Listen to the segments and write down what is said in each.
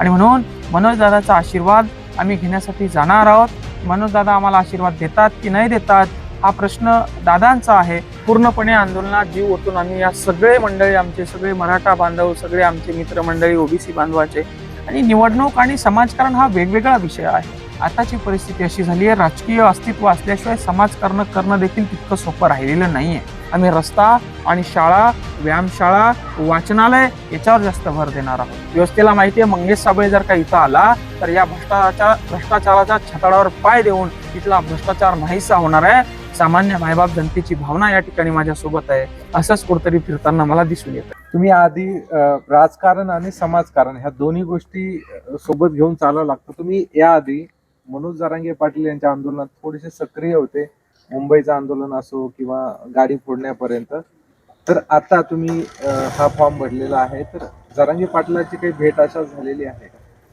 आणि म्हणून मनोजदादाचा आशीर्वाद आम्ही घेण्यासाठी जाणार आहोत. मनोजदादा आम्हाला आशीर्वाद देतात की नाही देतात? हा प्रश्न दादांचा आहे. पूर्णपणे आंदोलनात जीव ओतून आम्ही या सगळे मंडळी आमचे सगळे मराठा बांधव सगळे आमचे मित्रमंडळी ओबीसी बांधवाचे आणि निवडणूक आणि समाजकारण हा वेगवेगळा विषय आहे. आताची परिस्थिती अशी झाली आहे राजकीय अस्तित्व असल्याशिवाय समाजकारण करणं देखील तितकं सोपं राहिलेलं नाही आहे आम्ही रस्ता आणि शाळा व्यायामशाळा वाचनालय याच्यावर जास्त भर देणार आहोत. व्यवस्थेला माहिती आहे मंगेश साबळे जर का इथं आला तर या भ्रष्टाचाराच्या भ्रष्टाचाराच्या छताडावर पाय देऊन इथला भ्रष्टाचार नाहीसा होणार आहे. सामान्य मायबाप जनतेची भावना या ठिकाणी माझ्यासोबत आहे. असंच कुठतरी फिरताना मला दिसून येतं. तुम्ही आधी राजकारण आणि समाजकारण ह्या दोन्ही गोष्टी सोबत घेऊन चालावं लागतं. तुम्ही याआधी मनोज जारांगे पाटील यांच्या आंदोलनात थोडेसे सक्रिय होते. मुंबईचं आंदोलन असो किंवा गाडी फोडण्यापर्यंत तर आता तुम्ही हा फॉर्म भरलेला आहे. तर जरांगे पाटलाची काही भेट अशा झालेली आहे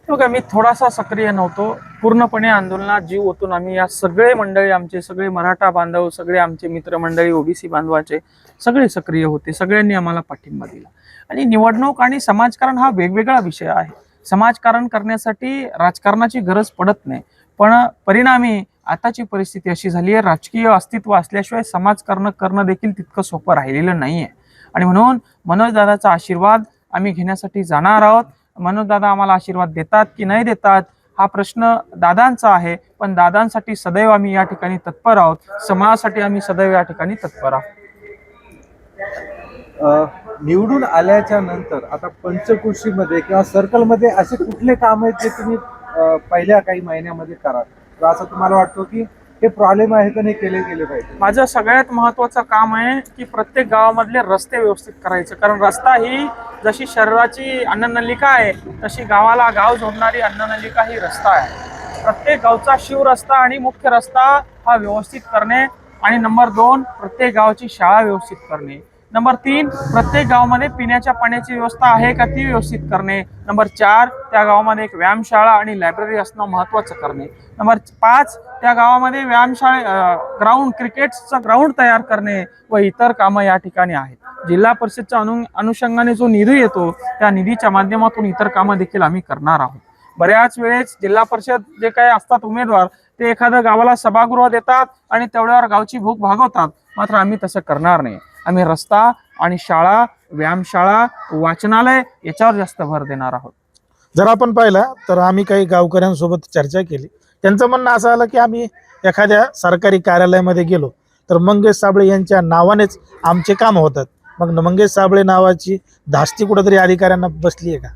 बघा हो मी थोडासा सक्रिय नव्हतो. पूर्णपणे आंदोलनात जीव ओतून आम्ही या सगळे मंडळी आमचे सगळे मराठा बांधव सगळे आमचे मित्रमंडळी ओबीसी बांधवाचे सगळे सक्रिय होते. सगळ्यांनी आम्हाला पाठिंबा दिला. आणि निवडणूक आणि समाजकारण हा वेगवेगळा विषय आहे. समाजकारण करण्यासाठी राजकारणाची गरज पडत नाही. पण परिणामी आताची परिस्थिती अशी झाली आहे राजकीय अस्तित्व असल्याशिवाय समाजकारण करणं देखील तितकं सोपं राहिलेलं नाही आहे आणि म्हणून मनोजदादाचा आशीर्वाद आम्ही घेण्यासाठी जाणार आहोत. मनोजदादा आम्हाला आशीर्वाद देतात की नाही देतात हा प्रश्न दादांचा आहे. पण दादांसाठी सदैव आम्ही या ठिकाणी तत्पर आहोत. समाजासाठी आम्ही सदैव या ठिकाणी तत्पर आहोत. निवडून आल्याच्यानंतर आता पंचकृषीमध्ये किंवा सर्कलमध्ये असे कुठले काम आहेत जे तुम्ही पहिल्या काही महिन्यामध्ये करा तर असं तुम्हाला वाटतं की हे प्रॉब्लेम आहे का हे केले गेले पाहिजे? माझं सगळ्यात महत्वाचं काम आहे की प्रत्येक गावामधले रस्ते व्यवस्थित करायचे. कारण रस्ता ही जशी शरीराची अन्ननलिका आहे तशी गावाला गाव जोडणारी अन्ननलिका ही रस्ता आहे. प्रत्येक गावचा शिव रस्ता आणि मुख्य रस्ता हा व्यवस्थित करणे आणि नंबर दोन प्रत्येक गावची शाळा व्यवस्थित करणे. नंबर तीन प्रत्येक गावामध्ये पिण्याच्या पाण्याची व्यवस्था आहे का ती व्यवस्थित करणे? नंबर चार त्या गावामध्ये एक व्यायामशाळा आणि लायब्ररी असणं महत्त्वाचं करणे. नंबर पाच त्या गावामध्ये व्यायामशाळे ग्राउंड क्रिकेटचं ग्राउंड तयार करणे व इतर कामं या ठिकाणी आहेत. जिल्हा परिषदच्या अनु अनुषंगाने जो निधी येतो त्या निधीच्या माध्यमातून इतर कामं देखील आम्ही करणार आहोत. बऱ्याच वेळेस जिल्हा परिषद जे काही असतात उमेदवार ते एखाद्या गावाला सभागृह देतात आणि तेवढ्यावर गावची भूक भागवतात. मात्र आम्ही तसं करणार नाही. आम्ही रस्ता आणि शाळा व्यायामशाळा वाचनालय याच्यावर जास्त भर देणार आहोत. जर आपण पाहिलं तर आम्ही काही गावकऱ्यांसोबत चर्चा केली. त्यांचं म्हणणं असं आलं की आम्ही एखाद्या सरकारी कार्यालयामध्ये गेलो तर मंगेश साबळे यांच्या नावानेच आमचे काम होतात. मग मंगेश साबळे नावाची धास्ती कुठंतरी अधिकाऱ्यांना बसली आहे का?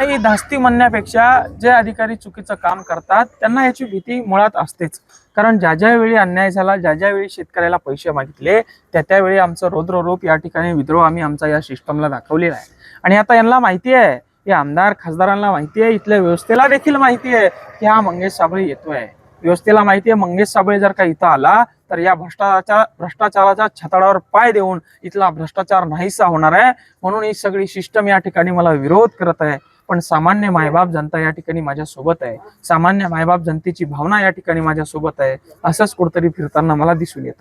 ही धास्ती म्हणण्यापेक्षा जे अधिकारी चुकीचं काम करतात त्यांना याची भीती मुळात असतेच. कारण ज्या ज्या वेळी अन्याय झाला ज्या ज्या वेळी शेतकऱ्याला पैसे मागितले त्या त्यावेळी आमचं रोद्ररूप या ठिकाणी विद्रोह आम्ही आमचा या सिस्टमला दाखवलेला आहे. आणि आता यांना माहिती आहे या आमदार खासदारांना माहिती आहे इथल्या व्यवस्थेला देखील माहिती आहे की हा मंगेश साबळे येतोय. व्यवस्थेला माहिती आहे मंगेश साबळे जर का इथं आला तर या भ्रष्टाचार भ्रष्टाचाराच्या छताडावर पाय देऊन इथला भ्रष्टाचार नाहीसा होणार आहे. म्हणून ही सगळी सिस्टम या ठिकाणी मला विरोध करत आहे. पण सामान्य मायबाप जनता या ठिकाणी माझ्या सोबत आहे. सामान्य मायबाप जनतेची भावना या ठिकाणी माझ्या सोबत आहे. असंच कुठतरी फिरताना मला दिसून येतं.